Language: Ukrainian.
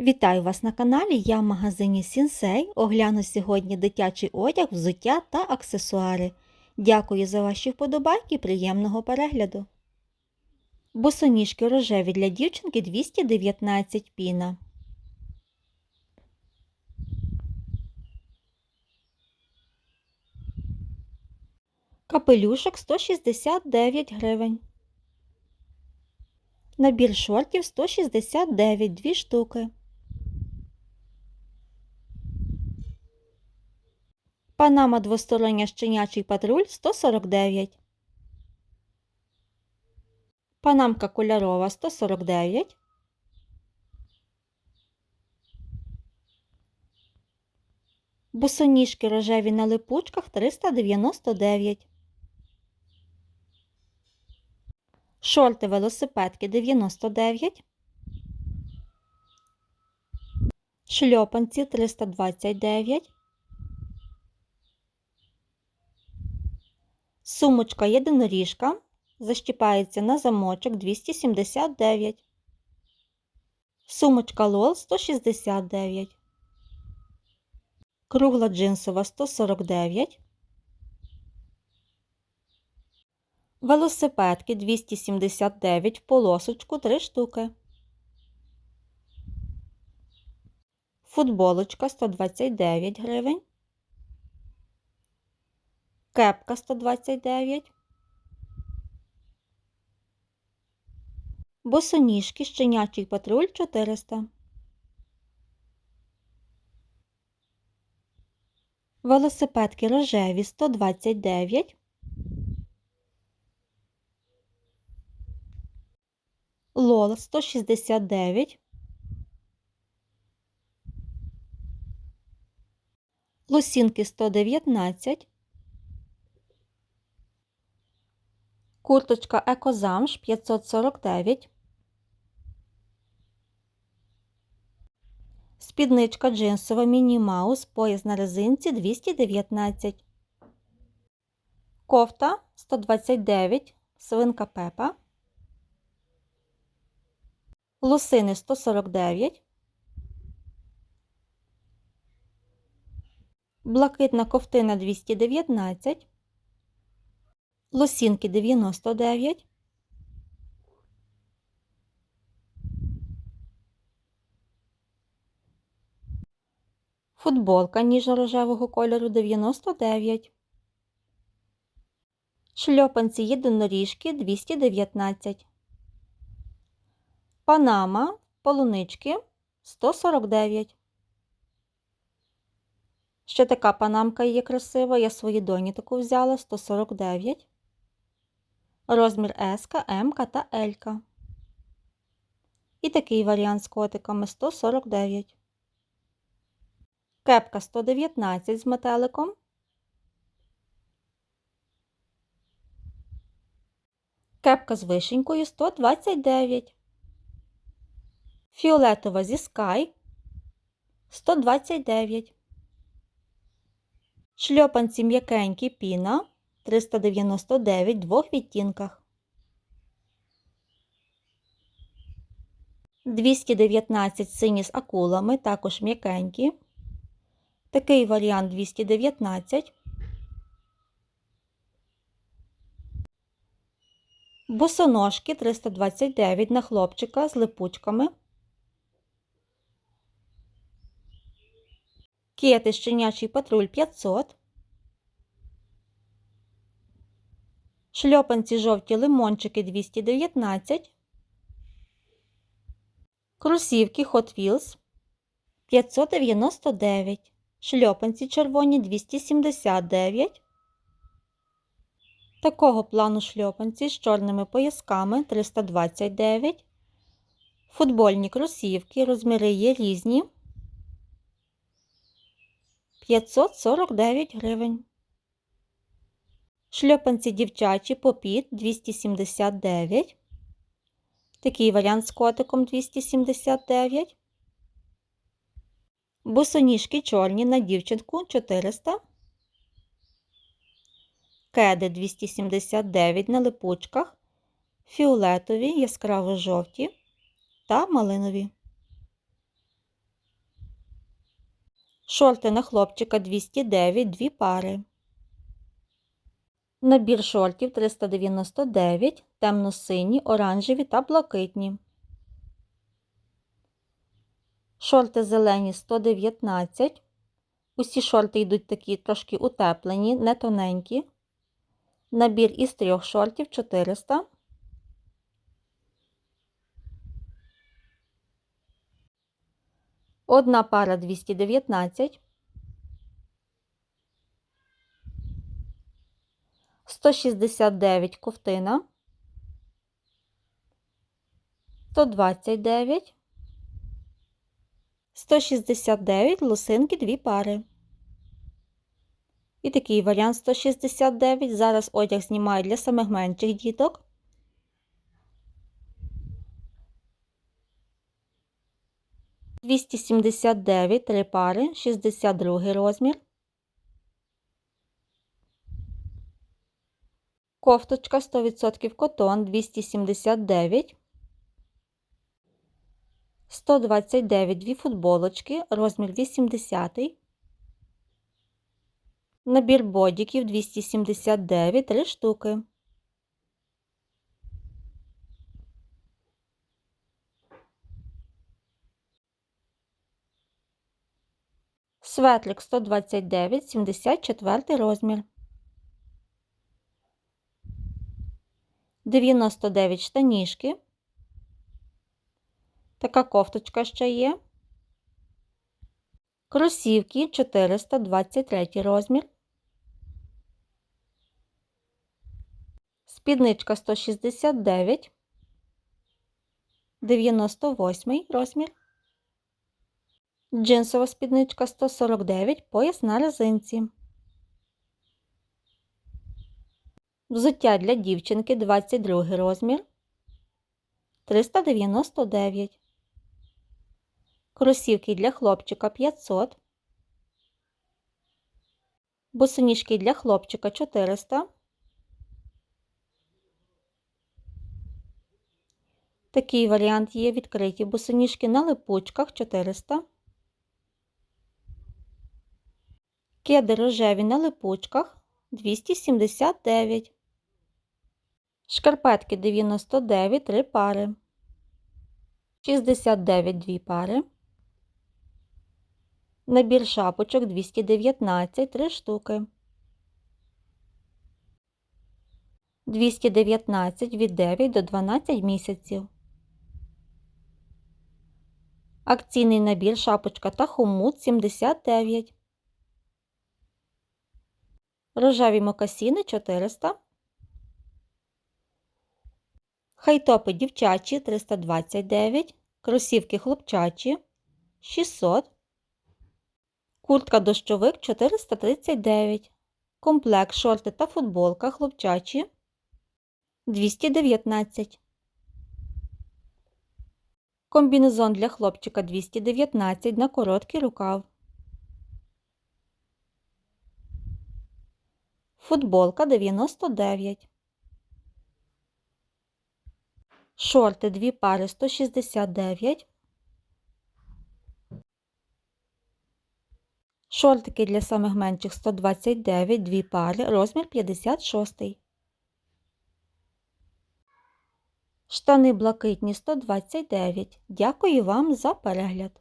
Вітаю вас на каналі. Я в магазині Сінсей. Огляну сьогодні дитячий одяг, взуття та аксесуари. Дякую за ваші вподобайки, приємного перегляду. Босоніжки рожеві для дівчинки 219 піна. Капелюшок 169 гривень. Набір шортів 169 2 штуки. Панама двостороння щенячий патруль 149. Панамка кольорова 149. Босоніжки рожеві на липучках 399. Шорти велосипедки 99. Шльопанці 329. Сумочка єдиноріжка защіпається на замочок 279. Сумочка лол 169. Кругла джинсова 149. Велосипедки 279 в полосочку 3 штуки. Футболочка 129 гривень. Кепка 129. Босоніжки щенячий патруль 400. Велосипедки рожеві 129. Лол 169. Лосінки 119. Курточка Екозамш 549. Спідничка джинсова Міні Маус, пояс на резинці 219. Кофта 129, свинка Пепа. Лосини 149. Блакитна ковтина 219. Лосінки 99. Футболка ніжно-рожевого кольору 99. Шльопанці єдиноріжки 219. Панама полунички 149. Ще така панамка є красива. Я свої доні таку взяла 149. Розмір S, М та L. І такий варіант з котиками 149. Кепка 119 з метеликом. Кепка з вишенькою 129. Фіолетова зі Sky 129. Шльопанці м'якенькі піна 399 в двох відтінках. 219 сині з акулами, також м'якенькі. Такий варіант 219. Босоножки 329 на хлопчика з липучками. Кети щенячий патруль 500. Шльопанці жовті лимончики 219. Кросівки Hot Wheels 599. Шльопанці червоні 279. Такого плану шльопанці з чорними поясками 329. Футбольні кросівки, розміри є різні. 549 гривень. Шльопанці дівчачі попіт 279. Такий варіант з котиком 279. Босоніжки чорні на дівчинку 400. Кеди 279 на липучках. Фіолетові, яскраво жовті та малинові. Шорти на хлопчика 209 дві пари. Набір шортів 399, темно-сині, оранжеві та блакитні. Шорти зелені 119. Усі шорти йдуть такі трошки утеплені, не тоненькі. Набір із трьох шортів 400. Одна пара 219. 169 ковтина. 129. 169 лосинки дві пари. І такий варіант 169. Зараз одяг знімаю для самих менших діток. Двісті сімдесят дев'ять три пари, шістдесят другий розмір. Кофточка 100% котон 279. 129 дві футболочки, розмір 80. Набір бодіків 279 3 штуки. Светлик 129 74 розмір. 99 штанішки. Така кофточка ще є. Кросівки 423 розмір. Спідничка 169, 98 розмір. Джинсова спідничка 149, пояс на резинці. Взуття для дівчинки 22 розмір 399. Кросівки для хлопчика 500. Босоніжки для хлопчика 400. Такий варіант є відкриті босоніжки на липучках 400. Кеди рожеві на липучках 279. Шкарпетки 99 3 пари. 69 2 пари. Набір шапочок 219 3 штуки. 219 від 9 до 12 місяців. Акційний набір шапочка та хомут 79. Рожеві мокасіни 400. Хайтопи дівчачі 329, кросівки хлопчачі 600, куртка дощовик 439, комплект шорти та футболка хлопчачі 219. Комбінезон для хлопчика 219 на короткий рукав. Футболка 99. Шорти дві пари 169. Шортики для самих менших 129, дві пари, розмір 56. Штани блакитні 129. Дякую вам за перегляд.